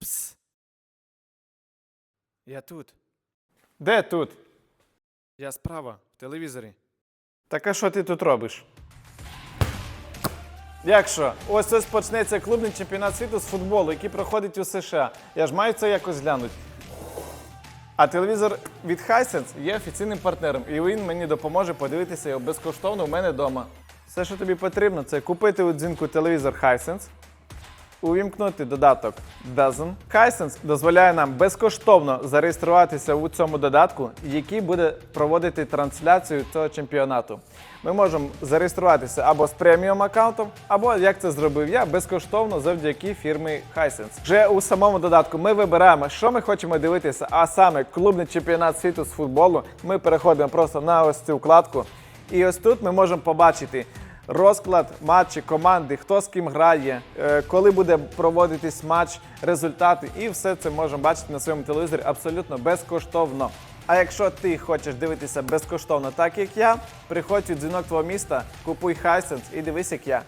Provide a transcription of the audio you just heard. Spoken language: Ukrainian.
Пс. Я тут. Де тут? Я справа, в телевізорі. Так а що ти тут робиш? Як що? Ось ось почнеться клубний чемпіонат світу з футболу, який проходить у США. Я ж маю це якось глянути. А телевізор від Hisense є офіційним партнером, і він мені допоможе подивитися його безкоштовно у мене вдома. Все, що тобі потрібно, це купити у дзвінку телевізор Hisense, увімкнути додаток Dozen. Hisense дозволяє нам безкоштовно зареєструватися у цьому додатку, який буде проводити трансляцію цього чемпіонату. Ми можемо зареєструватися або з преміум аккаунтом, або як це зробив я, безкоштовно завдяки фірмі Hisense. Вже у самому додатку ми вибираємо, що ми хочемо дивитися, а саме клубний чемпіонат світу з футболу. Ми переходимо просто на ось цю вкладку. І ось тут ми можемо побачити розклад матчі команди, хто з ким грає, е, коли буде проводитись матч, результати, і все це можемо бачити на своєму телевізорі абсолютно безкоштовно. А якщо ти хочеш дивитися безкоштовно, так як я, приходь у дзвінок твого міста, купуй хайсенс і дивись, як я.